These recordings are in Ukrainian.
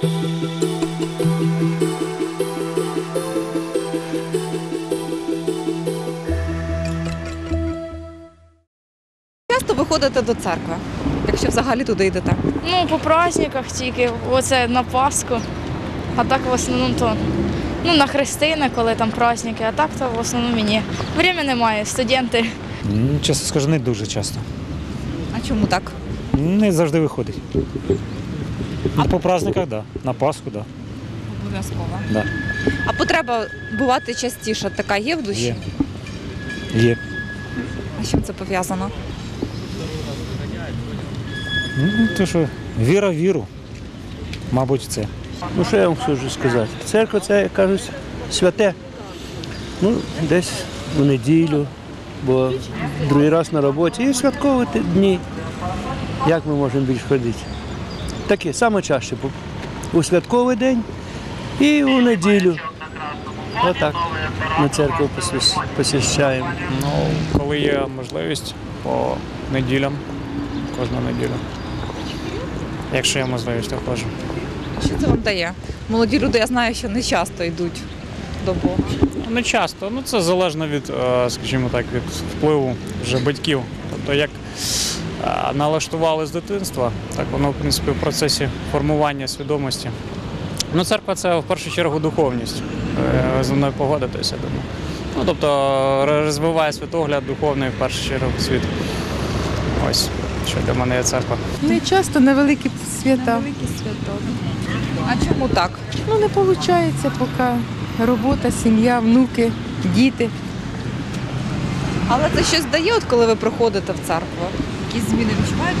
Часто виходите до церкви, якщо взагалі туди йдете. Ну, по праздниках тільки, оце на Пасху. А так в основному то ну, на Христини, коли там праздники, а так то в основному ні. Время немає, студенти. Ну, Чесно скажу, не дуже часто. А чому так? Не завжди виходить. Ну, по праздниках, так. Да. На Пасху, так. Обов'язково. Да. А потреба бувати частіше така є в душі? Є. Є. А з чим це пов'язано? Ну, то що, віра в віру. Мабуть, це. Ну що я вам хочу сказати? Церква це, як кажуть, святе. Ну, десь у неділю, бо другий раз на роботі і святкові дні. Як ми можемо більш ходити? Таке, саме чаще. бо У святковий день і у неділю. Отак. Ми церкву посвящаємо. Ну, коли є можливість по неділям, кожну неділю. Якщо є можливість, то ходжу. Що це вам дає? Молоді люди, я знаю, що не часто йдуть до Бога. Не часто, ну це залежно від, е, скажімо так, від впливу вже батьків. Тобто як налаштували з дитинства, так воно, в принципі, в процесі формування свідомості. Ну, церква це в першу чергу духовність. Е, Ви зі мною погодитеся, думаю. Ну, тобто розвиває світогляд духовний в першу чергу світ. Ось, що для мене є церква. Не часто на великі свята. А чому так? Ну не виходить поки. Робота, сім'я, внуки, діти. Але це щось дає, от коли ви приходите в церкву? Якісь зміни відчуваєте?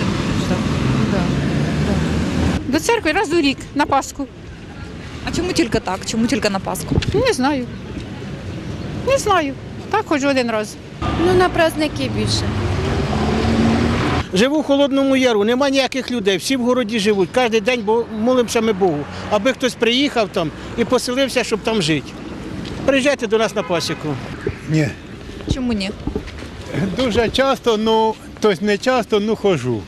До церкви раз у рік на Пасху. А чому тільки так? Чому тільки на Пасху? Не знаю. Не знаю. Так ходжу один раз. Ну, на праздники більше. Живу в Холодному Яру, нема ніяких людей, всі в городі живуть, кожен день бо молимося ми Богу, аби хтось приїхав там і поселився, щоб там жити. Приїжджайте до нас на пасіку. Ні, Чому ні? дуже часто, ну, тобто не часто, ну хожу.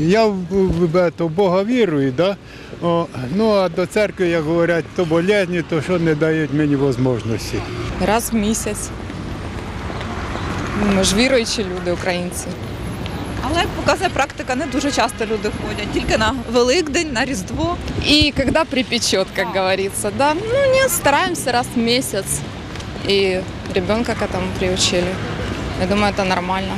Я в, в, в Бога вірую, да? О, ну а до церкви, як говорять, то болезні, то що не дають мені можливості. Раз в місяць. Ми ж віруючі люди, українці. Але як показує практика, не дуже часто люди ходять, тільки на Великдень, на Різдво. И когда припечет, как говорится, да. Ну, нет, стараемся раз в месяц. И ребенка к этому приучили. Я думаю, это нормально.